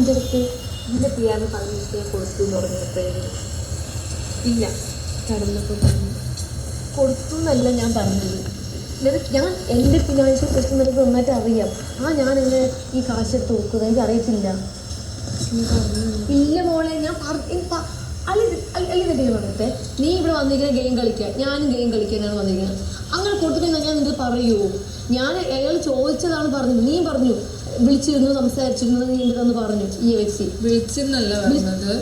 എന്റെ അടുത്ത് എന്റെ പിയാന്ന് പറഞ്ഞിട്ട് ഞാൻ കൊടുത്തു എന്ന് പറഞ്ഞപ്പോഴേ ഇല്ല കടന്നപ്പോൾ പറഞ്ഞു. കൊടുത്തു എന്നല്ല ഞാൻ പറഞ്ഞത്. നിനക്ക് ഞാൻ എന്റെ ഫിനാൻഷ്യൽ പ്രശ്നം നിനക്ക് നന്നായിട്ട് അറിയാം. ആ ഞാൻ എന്നെ ഈ കാശെടുത്ത് നോക്കുന്നത് എനിക്ക് അറിയത്തില്ല ഇല്ല മോളെ ഞാൻ അല്ലെങ്കിൽ പറഞ്ഞത്തെ നീ ഇവിടെ വന്നിരിക്കുന്ന ഗെയിം കളിക്കുക ഞാനും ഗെയിം കളിക്കാനാണ് വന്നിരിക്കുന്നത്. അങ്ങനെ കൊടുത്തിട്ടുണ്ടെങ്കിൽ ഞാൻ നിന്റെ പറയുമോ ഞാൻ അയാൾ ചോദിച്ചതാണ് പറഞ്ഞു നീ പറഞ്ഞു. വിളിച്ചിരുന്നു സംസാരിച്ചിരുന്നു നീ എന്റെ പറഞ്ഞു ഈ വ്യക്തി. വിളിച്ചെന്നല്ല പറഞ്ഞത്.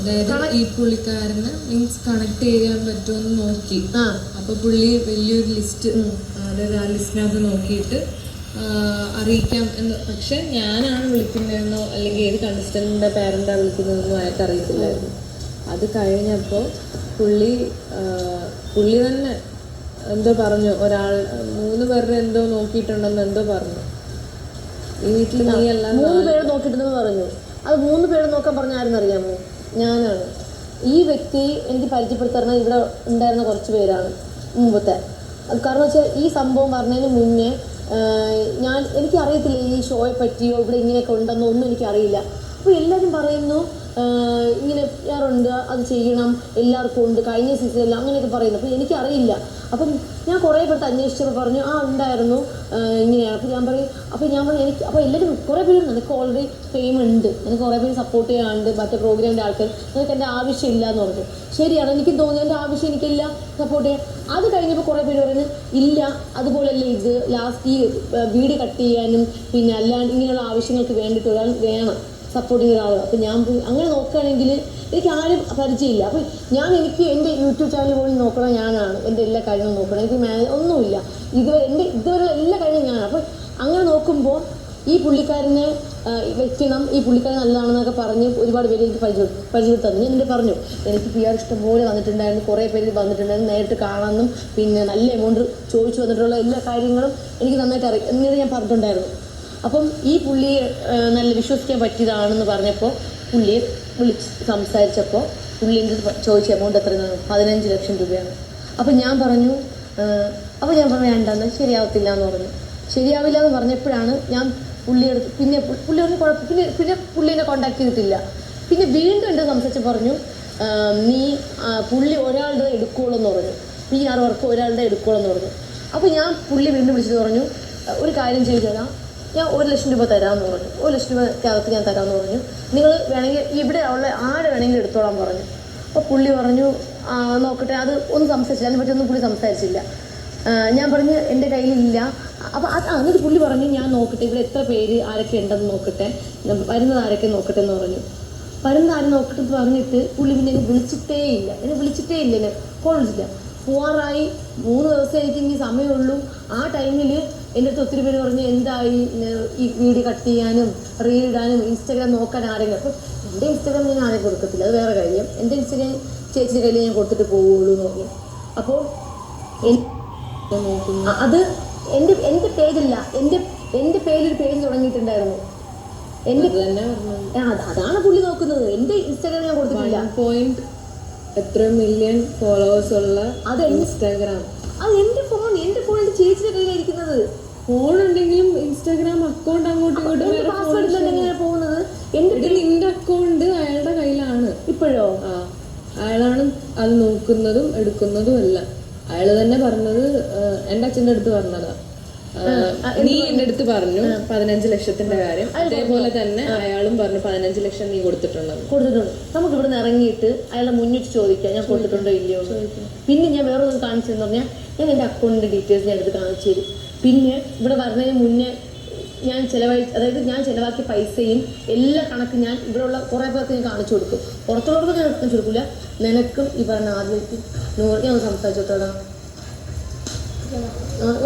അതായത് ഈ പുള്ളിക്കാരന് മീൻസ് കണക്ട് ചെയ്യാൻ പറ്റുമെന്ന് നോക്കി. ആ. അപ്പൊ പുള്ളി വലിയൊരു ലിസ്റ്റ്. അതായത് ആ ലിസ്റ്റിനകത്ത് നോക്കിയിട്ട് അറിയിക്കാം എന്ന്. പക്ഷെ ഞാനാണ് വിളിക്കുന്നതെന്നോ അല്ലെങ്കിൽ ഏത് കണ്ടസ്റ്റന്റിന്റെ പേരന്റാ വിളിക്കുന്നതെന്നോ ആയിട്ട് അറിയത്തില്ലായിരുന്നു. അത് കഴിഞ്ഞപ്പോൾ പുള്ളി പുള്ളി തന്നെ എന്തോ പറഞ്ഞു. ഒരാൾ മൂന്ന് പേരുടെ എന്തോ നോക്കിയിട്ടുണ്ടെന്ന് എന്തോ പറഞ്ഞു. ഈ വീട്ടിൽ നീ അല്ല മൂന്ന് പേര് നോക്കിയിട്ടുണ്ടെന്ന് പറഞ്ഞു. അത് മൂന്ന് പേര് നോക്കാൻ പറഞ്ഞ ആരെന്നറിയാമോ ഞാനാണ്. ഈ വ്യക്തി എനിക്ക് പരിചയപ്പെടുത്തുന്ന ഇവിടെ ഉണ്ടായിരുന്ന കുറച്ച് പേരാണ് മുമ്പത്തെ. കാരണം വെച്ചാൽ ഈ സംഭവം പറഞ്ഞതിന് മുന്നേ ഞാൻ എനിക്കറിയത്തില്ല ഈ ഷോയെ പറ്റിയോ ഇവിടെ ഇങ്ങനെയൊക്കെ ഉണ്ടെന്നോ ഒന്നും എനിക്കറിയില്ല. അപ്പോൾ എല്ലാവരും പറയുന്നു ഇങ്ങനെ ചെയ്യാറുണ്ട് അത് ചെയ്യണം എല്ലാവർക്കും ഉണ്ട് കഴിഞ്ഞ സീസണിൽ അങ്ങനെയൊക്കെ പറയുന്നു. അപ്പോൾ എനിക്കറിയില്ല. അപ്പം ഞാൻ കുറേ പേർ അന്വേഷിച്ചപ്പോൾ പറഞ്ഞു ആ ഉണ്ടായിരുന്നു. ഇങ്ങനെയാണ്. അപ്പോൾ ഞാൻ പറയും അപ്പോൾ ഞാൻ പറഞ്ഞു എനിക്ക് അപ്പോൾ എല്ലാവരും കുറേ പേര് നിനക്ക് ഓൾറെഡി ഫെയിം ഉണ്ട്. നിനക്ക് കുറേ പേര് സപ്പോർട്ട് ചെയ്യാനുണ്ട് മറ്റേ പ്രോഗ്രാമിന്റെ ആൾക്കാർ നിനക്ക് എന്റെ ആവശ്യമില്ല എന്ന് പറഞ്ഞു. ശരിയാണ് എനിക്ക് തോന്നുന്നു എന്റെ ആവശ്യം എനിക്കില്ല സപ്പോർട്ട് ചെയ്യാൻ. അത് കഴിഞ്ഞപ്പോൾ കുറേ പേര് പറയുന്നത് ഇല്ല അതുപോലെയല്ല ഇത്. ലാസ്റ്റ് ഈ വീട് കട്ട് ചെയ്യാനും പിന്നെ അല്ലാണ്ട് ഇങ്ങനെയുള്ള ആവശ്യങ്ങൾക്ക് വേണ്ടിയിട്ട് ഒരാൾ വേണം. സപ്പോർട്ട് ചെയ്യുന്ന ആളുകൾ അപ്പോൾ ഞാൻ പോയി അങ്ങനെ നോക്കുകയാണെങ്കിൽ എനിക്ക് ആരും പരിചയമില്ല. അപ്പോൾ ഞാൻ എനിക്ക് എന്റെ യൂട്യൂബ് ചാനൽ പോലും നോക്കണം ഞാനാണ്. എന്റെ എല്ലാ കാര്യങ്ങളും നോക്കണം. എനിക്ക് മാനേജ് ഒന്നുമില്ല. ഇതുവരെ എന്റെ ഇതുവരെയുള്ള എല്ലാ കാര്യങ്ങളും ഞാനാണ്. അപ്പോൾ അങ്ങനെ നോക്കുമ്പോൾ ഈ പുള്ളിക്കാരനെ വെക്കണം. ഈ പുള്ളിക്കാരൻ നല്ലതാണെന്നൊക്കെ പറഞ്ഞ് ഒരുപാട് പേര് എനിക്ക് പരിചയ പരിചയപ്പെടുത്തി ഞാൻ എന്റെ പറഞ്ഞു എനിക്ക് പി ആർ ഇഷ്ടംപോലെ വന്നിട്ടുണ്ടായിരുന്നു. കുറേ പേര് വന്നിട്ടുണ്ടായിരുന്നു. നേരിട്ട് കാണാമെന്നും പിന്നെ നല്ല എമൗണ്ട് ചോദിച്ചു വന്നിട്ടുള്ള എല്ലാ കാര്യങ്ങളും എനിക്ക് നന്നായിട്ട് അറിയാം. എന്നിട്ട് ഞാൻ പറഞ്ഞിട്ടുണ്ടായിരുന്നു. അപ്പം ഈ പുള്ളി നല്ല വിശ്വസിക്കാൻ പറ്റിയതാണെന്ന് പറഞ്ഞപ്പോൾ പുള്ളിയെ വിളിച്ച് സംസാരിച്ചപ്പോൾ പുള്ളി എന്റെ അടുത്ത് പ- ചോദിച്ച എമൗണ്ട് എത്രയാണ് പതിനഞ്ച് ലക്ഷം രൂപയാണ്. അപ്പം ഞാൻ പറഞ്ഞു അപ്പോൾ ഞാൻ പറഞ്ഞു വേണ്ടെന്ന് ശരിയാവത്തില്ല എന്ന് പറഞ്ഞു. ശരിയാവില്ല എന്ന് പറഞ്ഞപ്പോഴാണ് ഞാൻ പുള്ളിയെടുത്ത് പിന്നെ പുള്ളി പറഞ്ഞു കുഴപ്പം പിന്നെ പിന്നെ പുള്ളീനെ കോണ്ടാക്ട് ചെയ്തിട്ടില്ല. പിന്നെ വീണ്ടും എന്റെ സംസാരിച്ച് പറഞ്ഞു നീ പുള്ളി ഒരാളുടെ എടുക്കുകയുള്ളൂ എന്ന് പറഞ്ഞു. നീ ആറ് വർക്ക് ഒരാളുടെ എടുക്കുകയുള്ളൂ എന്ന് പറഞ്ഞു. അപ്പോൾ ഞാൻ പുള്ളി വീണ്ടും വിളിച്ചിട്ട് പറഞ്ഞു ഒരു കാര്യം ചെയ്തു തരാം. ഞാൻ ഒരു ലക്ഷം രൂപ തരാമെന്ന് പറഞ്ഞു. ഒരു ലക്ഷം രൂപയ്ക്കകത്ത് ഞാൻ തരാമെന്ന് പറഞ്ഞു. നിങ്ങൾ വേണമെങ്കിൽ ഇവിടെ ഉള്ള ആരെ വേണമെങ്കിൽ എടുത്തോളാൻ പറഞ്ഞു. അപ്പോൾ പുള്ളി പറഞ്ഞു നോക്കട്ടെ അത് ഒന്നും സംസാരിച്ചില്ല. അതിനെ പറ്റി ഒന്നും പുള്ളി സംസാരിച്ചില്ല. ഞാൻ പറഞ്ഞു എന്റെ കയ്യിലില്ല. അപ്പോൾ അത് അങ്ങനെ പുള്ളി പറഞ്ഞു ഞാൻ നോക്കട്ടെ ഇവിടെ എത്ര പേര് ആരൊക്കെ ഉണ്ടെന്ന് നോക്കട്ടെ. വരുന്നത് ആരൊക്കെ നോക്കട്ടെ എന്ന് പറഞ്ഞു. വരുന്നത് ആരും നോക്കട്ടെ എന്ന് പറഞ്ഞിട്ട് പുള്ളി പിന്നെ എന്നെ വിളിച്ചിട്ടേ ഇല്ല. എന്നെ വിളിച്ചിട്ടേ ഇല്ല എന്നെ ഫോൺ വിളിച്ചില്ല പോവാറായി. മൂന്ന് ദിവസം എനിക്ക് ഇനി സമയമുള്ളൂ. ആ ടൈമിൽ എന്റെ അടുത്ത് ഒത്തിരി പേര് പറഞ്ഞു എന്തായി? ഈ വീഡിയോ കട്ട് ചെയ്യാനും റീൽ ഇടാനും ഇൻസ്റ്റാഗ്രാം നോക്കാൻ ആരെങ്കിലും? അപ്പം എന്റെ ഇൻസ്റ്റാഗ്രാം ഞാൻ ആരെയും കൊടുക്കത്തില്ല. അത് വേറെ കാര്യം. എന്റെ ഇൻസ്റ്റാഗ്രാം ചേച്ചിയുടെ കയ്യിൽ ഞാൻ കൊടുത്തിട്ട് പോവുള്ളൂ നോക്കി അപ്പോൾ അത് എന്റെ എന്റെ പേജല്ല. എന്റെ എന്റെ പേരിൽ ഒരു പേജ് തുടങ്ങിയിട്ടുണ്ടായിരുന്നു. എന്റെ അതാണ് പുള്ളി നോക്കുന്നത്. എന്റെ ഇൻസ്റ്റാഗ്രാം ഞാൻ കൊടുത്തിട്ടില്ല. പോയിന്റ് എത്ര മില്യൺ ഫോളോവേഴ്സ് ഉള്ള അത് ഇൻസ്റ്റാഗ്രാം. അത് എന്റെ ഫോൺ എന്റെ ഫോണിൽ ചേച്ചിയുടെ ചേച്ചിയുടെ ഫോൺ ഉണ്ടെങ്കിലും ഇൻസ്റ്റാഗ്രാം അക്കൗണ്ട് അങ്ങോട്ടും ഇങ്ങോട്ടും പാസ്വേഡ് ഇല്ലാണ്ട് പോകുന്നത്? എന്റെ നിന്റെ അക്കൗണ്ട് അയാളുടെ കയ്യിലാണ്. ഇപ്പോഴോ? ആ. അയാളാണ് അത് നോക്കുന്നതും എടുക്കുന്നതും എല്ലാം. അയാൾ തന്നെ പറഞ്ഞത് എന്റെ അച്ഛന്റെ അച്ഛന്റെ അടുത്ത് പറഞ്ഞതാ. നീ എന്റെ അടുത്ത് പറഞ്ഞു പതിനഞ്ച് ലക്ഷത്തിന്റെ കാര്യം. അതേപോലെ തന്നെ അയാളും പറഞ്ഞു പതിനഞ്ച് ലക്ഷം നീ കൊടുത്തിട്ടുണ്ടെന്ന്. കൊടുത്തിട്ടുണ്ട്. നമുക്ക് ഇവിടെ നിന്ന് ഇറങ്ങിയിട്ട് അയാളെ മുന്നിട്ട് ചോദിക്കാം. ഞാൻ കൊടുത്തിട്ടുണ്ടോ ഇല്ലയോ പിന്നെ ഞാൻ വേറെ ഒന്ന് കാണിച്ചെന്ന് പറഞ്ഞാൽ ഞാൻ എന്റെ അക്കൗണ്ടിന്റെ ഡീറ്റെയിൽസ് ഞാൻ എടുത്ത് കാണിച്ചു തരും. പിന്നെ ഇവിടെ വരുന്നതിന് മുന്നേ ഞാൻ ചിലവഴി അതായത് ഞാൻ ചിലവാക്കിയ പൈസയും എല്ലാ കണക്ക് ഞാൻ ഇവിടെയുള്ള കുറേ പേർക്ക് ഞാൻ കാണിച്ചു കൊടുക്കും. പുറത്തുള്ളവർക്ക് ഞാൻ കാണിച്ചു കൊടുക്കില്ല നിനക്കും ഈ പറഞ്ഞ ആദ്യമായിട്ട് നൂറ് ഞാൻ സംസാരിച്ചോട്ടാ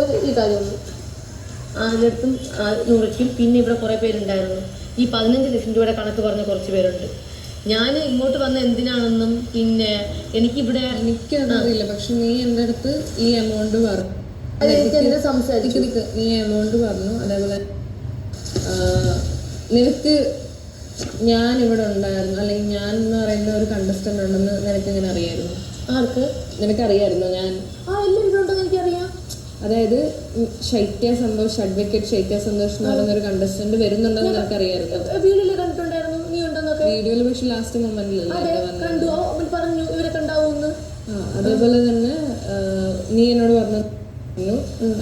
ഒരു ഈ കാര്യമൊന്നും ആദ്യത്തും നൂറയ്ക്കും പിന്നെ ഇവിടെ കുറേ പേരുണ്ടായിരുന്നു. ഈ പതിനഞ്ച് ലക്ഷം രൂപയുടെ കണക്ക് പറഞ്ഞ കുറച്ച് പേരുണ്ട്. ഞാൻ ഇങ്ങോട്ട് വന്ന എന്തിനാണെന്നും പിന്നെ എനിക്കിവിടെ എനിക്കറിയില്ല പക്ഷെ നീ എന്റെ അടുത്ത് ഈ എമൗണ്ട് പറഞ്ഞു. നീ എമൗണ്ട് പറഞ്ഞു. അതേപോലെ നിനക്ക് ഞാൻ ഇവിടെ ഉണ്ടായിരുന്നു. അല്ലെങ്കിൽ ഞാൻ എന്ന് പറയുന്ന ഒരു കണ്ടസ്റ്റന്റ് ഉണ്ടെന്ന് നിനക്ക് ഇങ്ങനെ അറിയായിരുന്നു? ആർക്ക്? നിനക്കറിയായിരുന്നു ഞാൻ? ആ എല്ലാം ഇവിടെ ഉണ്ടെന്ന് എനിക്കറിയാം അതായത് ഷൈത്യ ശൈത്യ സന്തോഷ് അഡ്വക്കേറ്റ് ശൈത്യ സന്തോഷ് എന്ന് പറയുന്ന ഒരു കണ്ടസ്റ്റന്റ് വരുന്നുണ്ടെന്ന് നിനക്കറിയായിരുന്നു? അറിയായിരുന്നു കണ്ടിട്ടുണ്ടായിരുന്നു. വീഡിയോയിൽ പക്ഷെ ലാസ്റ്റ് മൊമെന്റിലല്ലേ കണ്ടു. പറഞ്ഞു ഇവരൊക്കെ ഉണ്ടാവുമെന്ന്. അതേപോലെ തന്നെ നീ എന്നോട് പറഞ്ഞു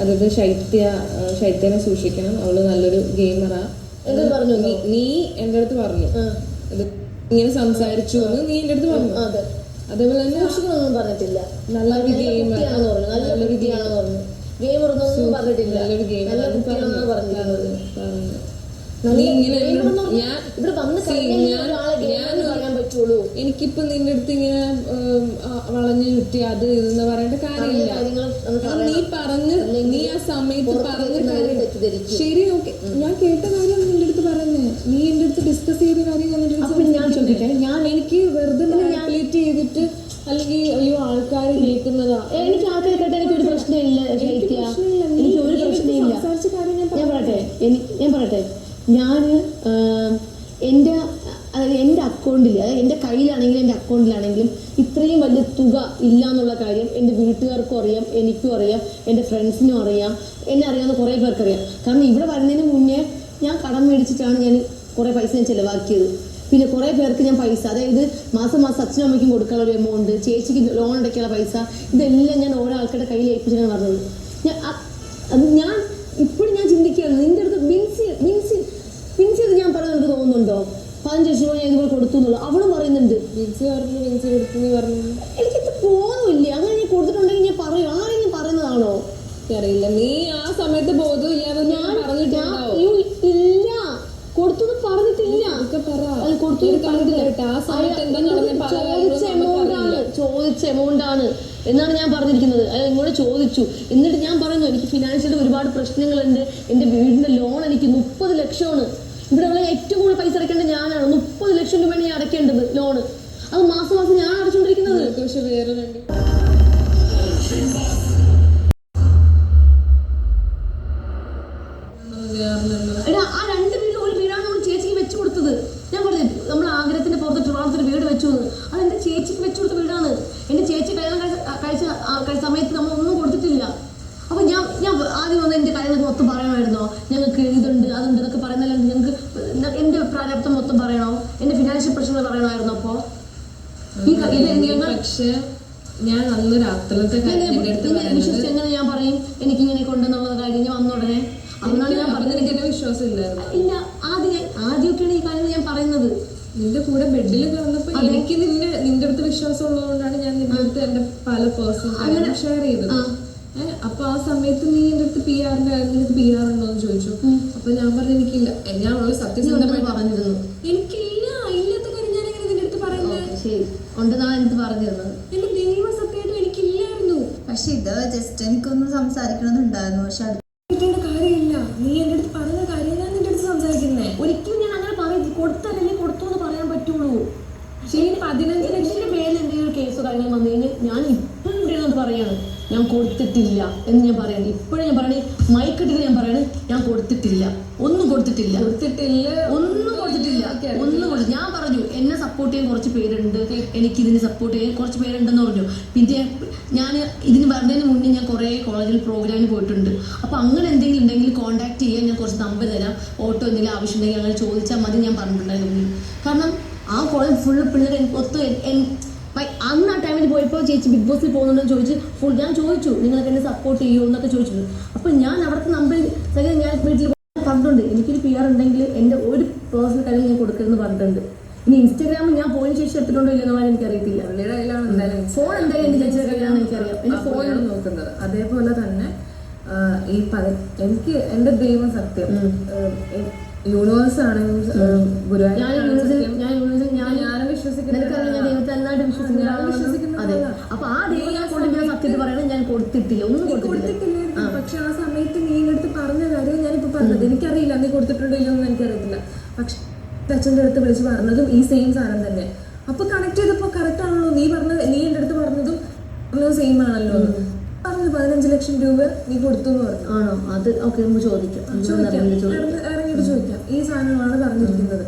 അതായത് ശൈത്യ ശൈത്യനെ സൂക്ഷിക്കണം. അവൾ നല്ലൊരു ഗെയിമറാ പറഞ്ഞു? നീ എന്റെ അടുത്ത് പറഞ്ഞു. ഇങ്ങനെ സംസാരിച്ചു എന്ന് നീ എന്റെ അടുത്ത് പറഞ്ഞു. അതെ. അതേപോലെ തന്നെ സൂക്ഷിക്കണമെന്നും പറഞ്ഞിട്ടില്ല. നല്ലൊരു നല്ല ഗെയിം കുട്ടിയാണെന്ന് പറഞ്ഞു. നല്ല കുട്ടിയാണെന്ന് പറഞ്ഞു. ഗെയിം ഇടുന്നൊന്നും പറഞ്ഞിട്ടില്ല. നല്ലൊരു ഗെയിം പറഞ്ഞു. നീ ഇങ്ങനെ ഞാൻ ഇവിടെ വന്ന് ഞാൻ- എനിക്കിപ്പോ നിന്റെ അടുത്ത് ഇങ്ങനെ വളഞ്ഞു ചുറ്റി അത് ഇതെന്ന് പറയേണ്ട കാര്യമില്ല. നീ പറഞ്ഞ് നീ ആ സമയത്ത് പറഞ്ഞ കാര്യം. ശരി ഓക്കെ. ഞാൻ കേട്ട കാര്യം നിന്റെ അടുത്ത് പറഞ്ഞേ നീ എന്റെ അടുത്ത് ഡിസ്കസ് ചെയ്ത കാര്യം ഞാൻ ചോദിക്കാം ഞാൻ എനിക്ക് വെറുതെ മാനിപ്പുലേറ്റ് ചെയ്തിട്ട് അല്ലെങ്കിൽ അയ്യോ ആൾക്കാർ കേൾക്കുന്നതാ. എനിക്ക് ആ കേട്ടാൽ എനിക്ക് ഒരു പ്രശ്നമില്ല. എനിക്ക് ഒരു പ്രശ്നമില്ല. ഞാൻ പറയട്ടെ ഞാൻ പറയട്ടെ. ഞാൻ എന്റെ അതായത് എന്റെ അക്കൗണ്ടിൽ അതായത് അക്കൗണ്ടിലാണെങ്കിലും ഇത്രയും വലിയ തുക ഇല്ല എന്നുള്ള കാര്യം എന്റെ വീട്ടുകാർക്കും അറിയാം എനിക്കും അറിയാം എന്റെ ഫ്രണ്ട്സിനും അറിയാം എന്നെ അറിയാവുന്ന കുറേ പേർക്കറിയാം. കാരണം ഇവിടെ വരുന്നതിന് മുന്നേ ഞാൻ കടം മേടിച്ചിട്ടാണ് ഞാൻ കുറേ പൈസ ഞാൻ ചിലവാക്കിയത്. പിന്നെ കുറേ പേർക്ക് ഞാൻ പൈസ അതായത് മാസം മാസം അച്ഛനും അമ്മയ്ക്കും കൊടുക്കാനുള്ള ഒരു എമൗണ്ട് ചേച്ചിക്ക് ലോൺ അടയ്ക്കാനുള്ള പൈസ ഇതെല്ലാം ഞാൻ ഓരോ ആൾക്കാരുടെ കയ്യിൽ ഏൽപ്പിച്ചാണ് പറഞ്ഞത്. ഞാൻ അത് ഞാൻ ഇപ്പോഴും ഞാൻ ചിന്തിക്കുകയാണ് നിന്റെ അടുത്ത് ബിൻസി ബിൻസി ബിൻസി ഞാൻ പറഞ്ഞത് തോന്നുന്നുണ്ടോ? ലക്ഷം രൂപ ഞാൻ ഇതുപോലെ കൊടുത്തു എന്നുള്ളത് അവളും പറയുന്നുണ്ട് പറഞ്ഞു പറഞ്ഞു. എനിക്കത് പോകുന്നില്ല അങ്ങനെ ഞാൻ കൊടുത്തിട്ടുണ്ടെങ്കിൽ ഞാൻ പറയും. ആരെങ്കിലും പറയുന്നതാണോ? അറിയില്ല നീ ആ സമയത്ത് ബോധം ഇല്ലാതെ ഞാൻ ഞാൻ ഇല്ല. കൊടുത്തു പറഞ്ഞിട്ടില്ല. കൊടുത്തു ചോദിച്ച എമൗണ്ട് ആണ്. ചോദിച്ച എമൗണ്ട് ആണ് എന്നാണ് ഞാൻ പറഞ്ഞിരിക്കുന്നത്. അത് നിങ്ങളോട് ചോദിച്ചു. എന്നിട്ട് ഞാൻ പറഞ്ഞു എനിക്ക് ഫിനാൻഷ്യലി ഒരുപാട് പ്രശ്നങ്ങളുണ്ട്. എന്റെ വീടിന്റെ ലോൺ എനിക്ക് മുപ്പത് ലക്ഷമാണ്. ഇവിടെ നമ്മൾ ഏറ്റവും കൂടുതൽ പൈസ അടയ്ക്കേണ്ടത് ഞാനാണ്. മുപ്പത് ലക്ഷം രൂപയാണ് ഞാൻ അടയ്ക്കേണ്ടത് ലോണ് അത് മാസം മാസം ഞാൻ അടച്ചുകൊണ്ടിരിക്കുന്നത്. പക്ഷെ വേറെ രണ്ട് എടാ ആ രണ്ട് വീട് ഒരു വീടാണ് നമ്മൾ ചേച്ചിക്ക് വെച്ച് കൊടുത്തത്. ഞാൻ പറഞ്ഞു നമ്മൾ ആഗ്രഹത്തിന്റെ പുറത്ത് ട്രിവാൻഡ്രത്ത് വീട് വെച്ചു അത് എന്റെ ചേച്ചിക്ക് വെച്ച് കൊടുത്ത വീടാണ്. എന്റെ ചേച്ചി കല്യാണം കഴിച്ച സമയത്ത് നമ്മൾ ഒന്നും കൊടുത്തിട്ടില്ല അപ്പൊ ഞാൻ ഞാൻ ആദ്യം വന്ന് എന്റെ കാര്യങ്ങൾ മൊത്തം പറയണമായിരുന്നോ ഞങ്ങൾക്ക് ഇതുണ്ട് അതുണ്ട് എന്നൊക്കെ പറയുന്നല്ലാണ്ട് ഞങ്ങൾക്ക് ന- എന്റെ പ്രാരാബ്ദം മൊത്തം പറയണോ എന്റെ ഫിനാൻഷ്യൽ പ്രശ്നങ്ങൾ പറയണമായിരുന്നോ അപ്പോൾ ഈ ക- ഇത് ഞങ്ങൾ പക്ഷെ ഞാൻ അന്നൊരു അത്തലത്തെ കാര്യം നിന്റെ അടുത്ത് നിന്നെ പറയുന്നത് വിശ്വസിച്ച് എങ്ങനെ ഞാൻ പറയും. എനിക്കിങ്ങനെ കൊണ്ടെന്നുള്ള കാര്യം ഞാൻ വന്ന ഉടനെ ഞാൻ പറഞ്ഞത് വിശ്വാസം ഇല്ല ആദ്യം ആദ്യമൊക്കെയാണ് ഈ കാര്യങ്ങൾ ഞാൻ പറയുന്നത്. നിന്റെ കൂടെ ബെഡിൽ കിടന്നപ്പോ എനിക്ക് നിന്റെ നിന്റെ അടുത്ത് വിശ്വാസം ഉള്ളതുകൊണ്ടാണ് ഞാൻ നിന്റെ അടുത്ത് എന്റെ പല പേഴ്സണൽ ഷെയർ ചെയ്തത്. അപ്പൊ ആ സമയത്ത് നീ എന്റെ അടുത്ത് പി ആറിന്റെ നിനക്ക് പി ആർ ഉണ്ടോ എന്ന് ചോദിച്ചു. അപ്പൊ ഞാൻ പറഞ്ഞു എനിക്കില്ല. ഞാൻ ഉള്ള സത്യസന്ധമായിട്ട് പറഞ്ഞിരുന്നു എനിക്കില്ല ഇല്ലാത്ത കാര്യം ഞാൻ എങ്ങനെ നിന്റെ അടുത്ത് പറയുന്നത് ശരി ഉണ്ടെന്നാണ് എനിക്ക് പറഞ്ഞു തന്നത് എന്റെ ദൈവ സത്യമായിട്ടും എനിക്കില്ലായിരുന്നു പക്ഷെ ഇത് ജസ്റ്റ് എനിക്കൊന്ന് സംസാരിക്കണമെന്നുണ്ടായിരുന്നു. പക്ഷെ കിട്ടേണ്ട കാര്യമില്ല. നീ എന്റെ അടുത്ത് കാര്യം ഞാൻ നിന്റെ അടുത്ത് സംസാരിക്കുന്നേ. ഒരിക്കലും ഞാൻ അങ്ങനെ പറയും കൊടുത്തല്ലെങ്കിൽ കൊടുത്തു എന്ന് പറയാൻ പറ്റുള്ളൂ. ശരി പതിനഞ്ച് ലക്ഷത്തിന് മേലെ എന്തെങ്കിലും കേസോ കാര്യങ്ങൾ വന്നു കഴിഞ്ഞാൽ ഞാൻ ഇപ്പോഴും ഇവിടെ പറയാണ് ഞാൻ കൊടുത്തിട്ടില്ല എന്ന് ഞാൻ പറയാണ് ഇപ്പോഴും ഞാൻ പറയണേ മൈക്കിട്ടിട്ട് ഞാൻ പറയാണ് ഞാൻ കൊടുത്തിട്ടില്ല ഒന്നും കൊടുത്തിട്ടില്ല കൊടുത്തിട്ടില്ല ഒന്നും കൊടുത്തിട്ടില്ല ഒന്നും കൊടുത്തു ഞാൻ പറഞ്ഞു എന്നെ സപ്പോർട്ട് ചെയ്യാൻ കുറച്ച് എനിക്ക് ഇതിന് സപ്പോർട്ട് ചെയ്യാൻ കുറച്ച് പേരുണ്ടെന്ന് പറഞ്ഞു. പിന്നെ ഞാൻ ഇതിന് വരുന്നതിന് മുന്നേ ഞാൻ കുറേ കോളേജിൽ പ്രോഗ്രാമിന് പോയിട്ടുണ്ട്. അപ്പോൾ അങ്ങനെ എന്തെങ്കിലും ഉണ്ടെങ്കിൽ കോൺടാക്ട് ചെയ്യാൻ ഞാൻ കുറച്ച് നമ്പർ തരാം. ഓട്ടോ എന്തെങ്കിലും ആവശ്യമുണ്ടെങ്കിൽ അങ്ങനെ ചോദിച്ചാൽ മതി ഞാൻ പറഞ്ഞിട്ടുണ്ടായിരുന്നു കാരണം ആ കോളേജ് ഫുൾ പിള്ളേർ ഒത്ത് അന്ന് ആ ടൈമിൽ പോയപ്പോൾ ചേച്ചി ബിഗ് ബോസിൽ പോകുന്നുണ്ടെന്ന് ചോദിച്ച് ഫുൾ ഞാൻ ചോദിച്ചു നിങ്ങൾക്ക് എന്നെ സപ്പോർട്ട് ചെയ്യുമോ എന്നൊക്കെ ചോദിച്ചു അപ്പോൾ ഞാൻ അവിടുത്തെ നമ്പർ ഞാൻ വീട്ടിൽ പറഞ്ഞിട്ടുണ്ട്. എനിക്കൊരു പി ആർ ഉണ്ടെങ്കിൽ എന്റെ ഒരു പേഴ്സണൽ കാര്യം ഞാൻ കൊടുക്കരുതെന്ന് പറഞ്ഞിട്ടുണ്ട്. ഇനി ഇൻസ്റ്റാഗ്രാമിൽ ഞാൻ പോയിന് ശേഷം എടുത്തിട്ടുണ്ടോ ഇല്ലെന്നുള്ളത് എനിക്കറിയത്തില്ല. പുള്ളിയുടെ കയ്യിലാണ് എന്തായാലും ഫോൺ എന്തായാലും എനിക്ക് ചേച്ചിയുടെ കയ്യിലാണെന്ന് എനിക്കറിയാം. ഫോൺ ഫോണാണ് നോക്കുന്നത്. അതേപോലെ തന്നെ ഈ പല എനിക്ക് എന്റെ ദൈവം സത്യം. യൂണിവേഴ്സ് ആണ് ഗുരുവായൂർ ഞാൻ യൂണിവേഴ്സിൽ ഞാൻ യൂണിവേഴ്സിൽ ഞാൻ ഞാനും വിശ്വസിക്കുന്ന നിനക്കറിയാം ഞാൻ ദൈവത്തെ നന്നായിട്ട് ഞാൻ ആളാണ്. അതെ. ആളാ. അപ്പൊ ആ ദൈവം കൊണ്ട് ഞാൻ സത്യത്തിൽ പറയണത് ഞാൻ കൊടുത്തിട്ടില്ല. ഒന്നും കൊടുത്തിട്ടില്ല. പക്ഷെ ആ സമയത്ത് നീ എടുത്ത് പറഞ്ഞ കാര്യം ഞാനിപ്പോ പറഞ്ഞത്. എനിക്കറിയില്ല നീ കൊടുത്തിട്ടുണ്ടോ ഇല്ലെന്ന് എനിക്കറിയത്തില്ല. പക്ഷെ അച്ഛന്റെ അടുത്ത് വിളിച്ച് പറഞ്ഞതും ഈ സെയിം സാധനം തന്നെ. അപ്പൊ കണക്ട് ചെയ്തപ്പോ കറക്റ്റ് ആണല്ലോ. നീ പറഞ്ഞത് നീ എന്റെ അടുത്ത് പറഞ്ഞതും സെയിം ആണല്ലോ പറഞ്ഞു പതിനഞ്ച് ലക്ഷം രൂപ നീ കൊടുത്തു എന്ന് പറഞ്ഞു. ആണോ? അത് ഓക്കെ നമുക്ക് ചോദിക്കാം. ചോദിക്കാം. ഇറങ്ങിയിട്ട് ചോദിക്കാം. ഈ സാധനമാണ് പറഞ്ഞിരിക്കുന്നത്.